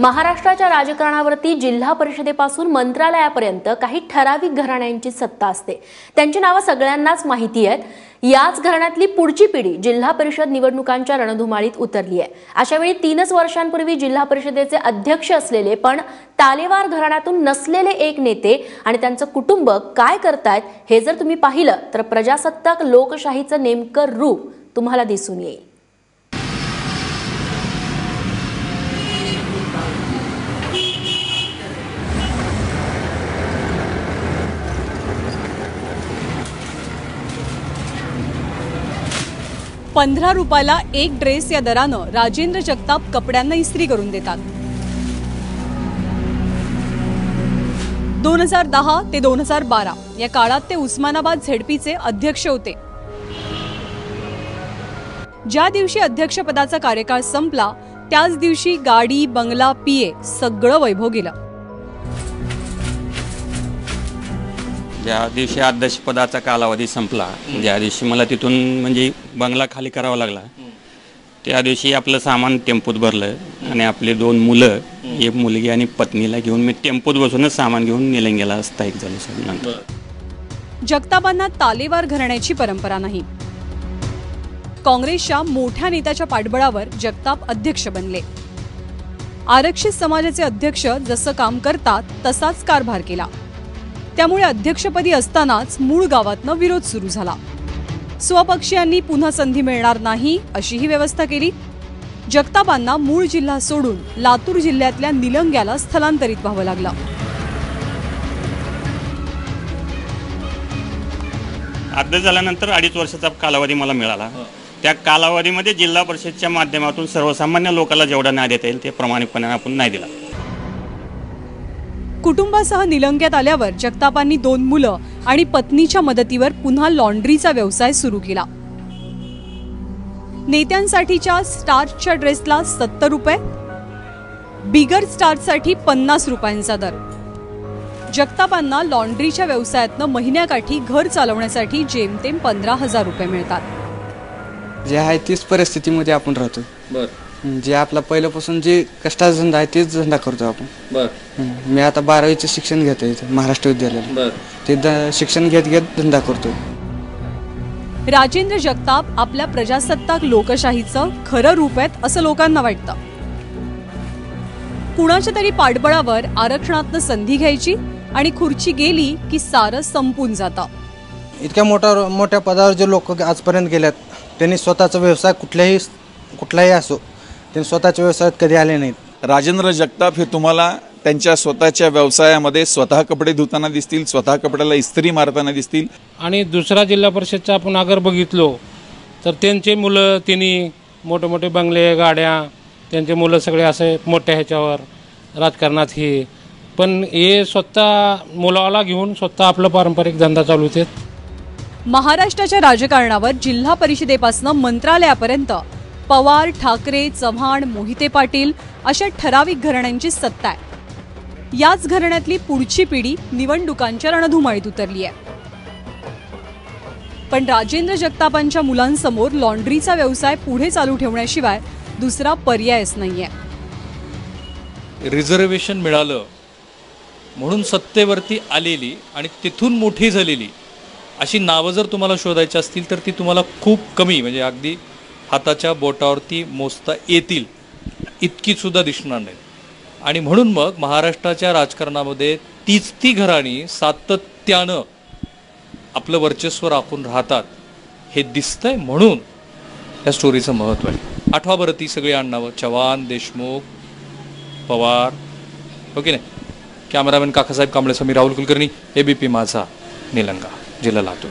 महाराष्ट्राच्या राजकारणावरती जिल्हा परिषदेपासून मंत्रालयापर्यंत काही ठराविक घराण्यांची सत्ता असते. त्यांची नावं सगळ्यांनाच माहिती आहेत. याच घराण्यातली पुढची पिढी जिल्हा परिषद निवडणुकांच्या रणधुमाळीत उतरली आहे. अशा वेळी तीनच वर्षांपूर्वी जिल्हा परिषदेचे अध्यक्ष असलेले पण तालेवार घराण्यातून नसलेले एक नेते आणि त्यांचं कुटुंब काय करतायत हे जर तुम्ही पाहिलं तर प्रजासत्ताक लोकशाहीचं नेमकं रूप तुम्हाला दिसून येईल. पंधरा रुपयाला एक ड्रेस या दरानं राजेंद्र जगताप कपड्यांना इस्त्री करून देतात. दोन हजार दहा ते दोन हजार बारा. या काळात ते उस्मानाबाद झेडपीचे अध्यक्ष होते. ज्या दिवशी अध्यक्षपदाचा कार्यकाळ संपला त्याच दिवशी गाडी बंगला पीए सगळं वैभव गेलं. ज्या दिवशी अध्यक्षपदाचा कालावधी संपला ज्या दिवशी मला तिथून म्हणजे बंगला खाली करावा लागला त्या दिवशी आपलं सामान टेम्पोत भरलं आणि आपले दोन मुलं एक मुलगी आणि पत्नीला घेऊन मी टेम्पोत बसूनच सामान घेऊन निलंग्याला स्थायिक झालो सर नंतर. जगतापांना तालेवार घराण्याची परंपरा नाही. काँग्रेसच्या मोठ्या नेत्याच्या पाठबळावर जगताप अध्यक्ष बनले. आरक्षित समाजाचे अध्यक्ष जसं काम करतात तसाच कारभार केला. त्यामुळे अध्यक्षपदी असतानाच मूळ गावातनं विरोध सुरू झाला. स्वपक्षीयांनी पुन्हा संधी मिळणार नाही अशीही व्यवस्था केली. जगतापांना मूळ जिल्हा सोडून लातूर जिल्ह्यातल्या निलंग्याला स्थलांतरित व्हावं लागलं. अध्यक्ष झाल्यानंतर अडीच वर्षाचा कालावधी मला मिळाला. त्या कालावधीमध्ये जिल्हा परिषदच्या माध्यमातून सर्वसामान्य लोकांना जेवढा न्याय देता येईल ते प्रामाणिकपणे आपण नाही दिला. कुटुंबासह निलंग्यात आल्यावर जगतापांनी दोन मुलं आणि पत्नीच्या मदतीवर पुन्हा लॉन्ड्रीचा व्यवसाय सुरू केला. नेत्यांसाठीच्या स्टार्चच्या ड्रेसला सत्तर रुपये बिगर स्टार्चसाठी पन्नास रुपयांचा दर. जगतापांना लॉन्ड्रीच्या व्यवसायातनं महिन्याकाठी घर चालवण्यासाठी जेमतेम पंधरा हजार रुपये मिळतात. जे आहे तीच परिस्थितीमध्ये आपण राहतो बर. जे आपला पहिल्यापासून जे कष्टाचा धंदा आहे तेच धंदा करतो आपण. बर. हम्म. मी आता बारावीचं शिक्षण घेतो इथं महाराष्ट्र विद्यालयाला. बर. ते द- शिक्षण घेत घेत धंदा करतो राजेंद्र जगताप आपल्या प्रजासत्ताक लोकशाहीचं खरं रूप आहेत असं लोकांना वाटतं. कुणाच्या तरी पाठबळावर आरक्षणातनं संधी घ्यायची आणि खुर्ची गेली की सारं संपून जातं. इतक्या मोठ्या मोठ्या पदावर जे लोक आजपर्यंत गेल्यात त्यांनी स्वतःचा व्यवसाय कुठल्याही कुठलाही असो त्यांनी स्वतःच्या व्यवसायात कधी आले नाहीत. राजेंद्र जगताप हे तुम्हाला त्यांच्या स्वतःच्या व्यवसायामध्ये स्वतः कपडे धुताना दिसतील स्वतः कपड्याला इस्त्री मारताना दिसतील. आणि दुसरा जिल्हा परिषदचा आपण अगर बघितलो तर त्यांचे मुलं तिन्ही मोठे मोठे बंगले गाड्या त्यांचे मुलं सगळे असे मोठ्या ह्याच्यावर राजकारणात हे. पण हे स्वतः मुलाला घेऊन स्वतः आपलं पारंपरिक धंदा चालू होते महाराष्ट्राच्या राजकारणावर जिल्हा परिषदेपासून मंत्रालयापर्यंत पवार ठाकरे चव्हाण मोहिते पाटील अशा ठराविक घराण्यांची सत्ता आहे. याच घराण्यातली पुढची पिढी निवडणुकांच्या रणधुमाळीत उतरली आहे. पण राजेंद्र जगतापांच्या मुलांसमोर लॉन्ड्रीचा व्यवसाय पुढे चालू ठेवण्याशिवाय दुसरा पर्यायच नाहीये. रिझर्वेशन मिळालं म्हणून सत्तेवरती आलेली आणि तिथून मोठी झालेली अशी नावं जर तुम्हाला शोधायची असतील तर ती तुम्हाला खूप कमी म्हणजे अगदी हाताच्या बोटावरती मोजता येतील इतकी सुद्धा दिसणार नाही. आणि म्हणून मग महाराष्ट्राच्या राजकारणामध्ये तीच ती घराणी सातत्यानं आपलं वर्चस्व राखून राहतात हे दिसतंय म्हणून या स्टोरीचं महत्त्व आहे. आठवा बरं ती सगळी आडनावं चव्हाण देशमुख पवार हो ओके नाही? कॅमेरामॅन काकासाहेब कांबळे समीर राहुल कुलकर्णी एबीपी माझा निलंगा जिल्हा लातूर.